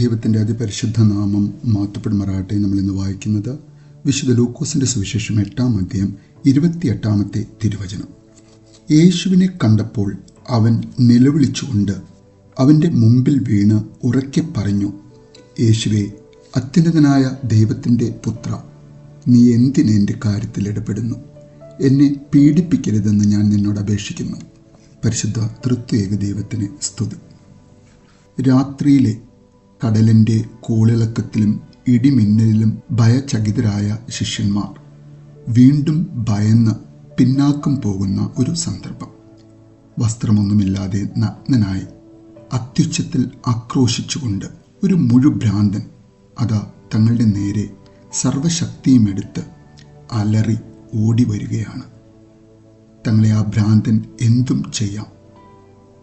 ദൈവത്തിന്റെ അതിപരിശുദ്ധ നാമം മാത്തപ്പെടുമാറാട്ടെ നമ്മൾ ഇന്ന് വായിക്കുന്നത് വിശുദ്ധ ലൂക്കോസിന്റെ സുവിശേഷം എട്ടാം അധ്യായം ഇരുപത്തിയെട്ടാമത്തെ തിരുവചനം. യേശുവിനെ കണ്ടപ്പോൾ അവൻ നിലവിളിച്ചുകൊണ്ട് അവന്റെ മുമ്പിൽ വീണ് ഉറക്കെ പറഞ്ഞു യേശുവെ അത്യുന്നതനായ ദൈവത്തിന്റെ പുത്ര നീ എന്തിനെ എന്റെ കാര്യത്തിൽ ഇടപെടുന്നു? എന്നെ പീഡിപ്പിക്കരുതെന്ന് ഞാൻ നിന്നോട് അപേക്ഷിക്കുന്നു. പരിശുദ്ധ തൃത്വേക ദൈവത്തിന് സ്തുതി. രാത്രിയിലെ കടലിന്റെ കൂളിളക്കത്തിലും ഇടിമിന്നലിലും ഭയചകിതരായ ശിഷ്യന്മാർ. വീണ്ടും ഭയന്ന് പിന്നാക്കം പോകുന്ന ഒരു സന്ദർഭം. വസ്ത്രമൊന്നുമില്ലാതെ നഗ്നനായി അത്യുച്ചത്തിൽ ആക്രോശിച്ചുകൊണ്ട് ഒരു മുഴുഭ്രാന്തൻ അതാ തങ്ങളുടെ നേരെ സർവശക്തിയും എടുത്ത് അലറി ഓടി വരികയാണ് തങ്ങളെ ആ ഭ്രാന്തൻ എന്തും ചെയ്യാം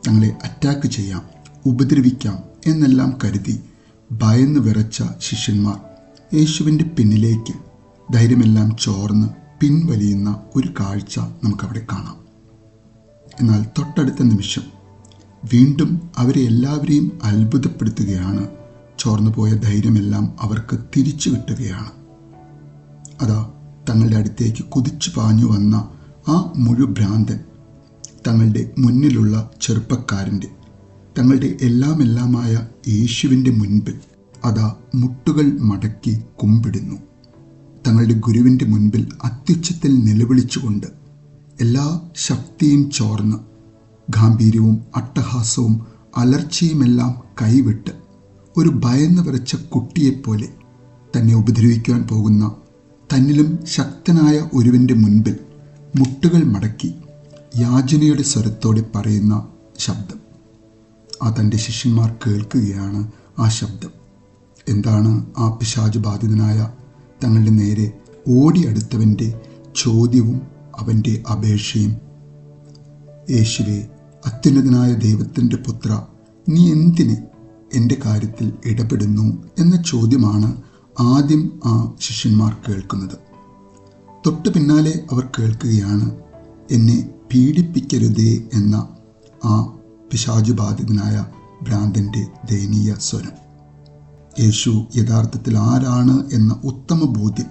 തങ്ങളെ അറ്റാക്ക് ചെയ്യാം ഉപദ്രവിക്കാം എന്നെല്ലാം കരുതി ഭയന്ന് വിറച്ച ശിഷ്യന്മാർ യേശുവിന്റെ പിന്നിലേക്ക് ധൈര്യമെല്ലാം ചോർന്ന് പിൻവലിയുന്ന ഒരു കാഴ്ച നമുക്കവിടെ കാണാം. എന്നാൽ തൊട്ടടുത്ത നിമിഷം വീണ്ടും അവരെ എല്ലാവരെയും അത്ഭുതപ്പെടുത്തുകയാണ്. ചോർന്നുപോയ ധൈര്യമെല്ലാം അവർക്ക് തിരിച്ചു കിട്ടുകയാണ്. അതാ തങ്ങളുടെ അടുത്തേക്ക് കുതിച്ചു പാഞ്ഞു വന്ന ആ മുഴുഭ്രാന്തൻ തങ്ങളുടെ മുന്നിലുള്ള ചെറുപ്പക്കാരന്റെ തങ്ങളുടെ എല്ലാമെല്ലാമായ യേശുവിന്റെ മുൻപിൽ അതാ മുട്ടുകൾ മടക്കി കുമ്പിടുന്നു. തങ്ങളുടെ ഗുരുവിന്റെ മുൻപിൽ അത്യുച്ചത്തിൽ നിലവിളിച്ചുകൊണ്ട് എല്ലാ ശക്തിയും ചോർന്ന് ഗാംഭീര്യവും അട്ടഹാസവും അലർച്ചയുമെല്ലാം കൈവിട്ട് ഒരു ഭയന്ന് വരച്ച കുട്ടിയെപ്പോലെ തന്നെ ഉപദ്രവിക്കുവാൻ പോകുന്ന തന്നിലും ശക്തനായ ഒരുവന്റെ മുൻപിൽ മുട്ടുകൾ മടക്കി യാചനയുടെ സ്വരത്തോടെ പറയുന്ന ശബ്ദം. ആ തന്റെ ശിഷ്യന്മാർ കേൾക്കുകയാണ് ആ ശബ്ദം. എന്താണ് ആ പിശാജ് ബാധിതനായ തങ്ങളുടെ നേരെ ഓടിയടുത്തവന്റെ ചോദ്യവും അവന്റെ അപേക്ഷയും? യേശുവെ അത്യുന്നതനായ ദൈവത്തിന്റെ പുത്ര നീ എന്തിന് എന്റെ കാര്യത്തിൽ ഇടപെടുന്നു എന്ന ചോദ്യമാണ് ആദ്യം ആ ശിഷ്യന്മാർ കേൾക്കുന്നത്. തൊട്ടു പിന്നാലെ അവർ കേൾക്കുകയാണ് എന്നെ പീഡിപ്പിക്കരുതേ എന്ന ആ പിശാചുബാധിതനായ ഭ്രാന്തന്റെ ദയനീയ സ്വരം. യേശു യഥാർത്ഥത്തിൽ ആരാണ് എന്ന ഉത്തമ ബോധ്യം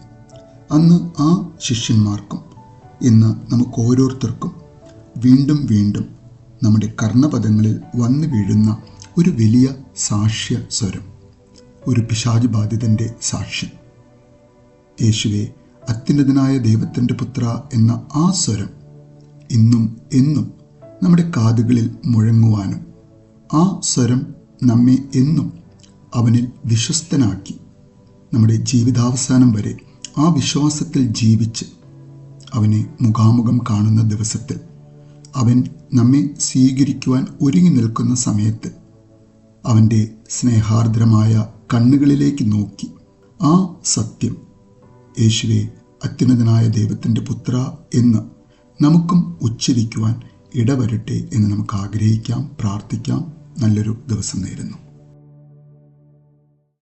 അന്ന് ആ ശിഷ്യന്മാർക്കും ഇന്ന് നമുക്ക് ഓരോരുത്തർക്കും വീണ്ടും വീണ്ടും നമ്മുടെ കർണപദങ്ങളിൽ വന്നു വീഴുന്ന ഒരു വലിയ സാക്ഷ്യ സ്വരം ഒരു പിശാച് ബാധിതന്റെ സാക്ഷ്യം. യേശുവെ അത്യുന്നതനായ ദൈവത്തിന്റെ പുത്ര എന്ന ആ സ്വരം ഇന്നും എന്നും നമ്മുടെ കാതുകളിൽ മുഴങ്ങുവാനും ആ സ്വരം നമ്മെ എന്നും അവനിൽ വിശ്വസ്തനാക്കി. നമ്മുടെ ജീവിതാവസാനം വരെ ആ വിശ്വാസത്തിൽ ജീവിച്ച് അവനെ മുഖാമുഖം കാണുന്ന ദിവസത്തിൽ അവൻ നമ്മെ സ്വീകരിക്കുവാൻ ഒരുങ്ങി നിൽക്കുന്ന സമയത്ത് അവന്റെ സ്നേഹാർദ്രമായ കണ്ണുകളിലേക്ക് നോക്കി ആ സത്യം യേശുവെ അത്യുന്നതനായ ദൈവത്തിന്റെ പുത്ര എന്ന് നമുക്കും ഉച്ചരിക്കുവാൻ ഇടവരട്ടെ എന്ന് നമുക്ക് ആഗ്രഹിക്കാം പ്രാർത്ഥിക്കാം. നല്ലൊരു ദിവസം നേരുന്നു.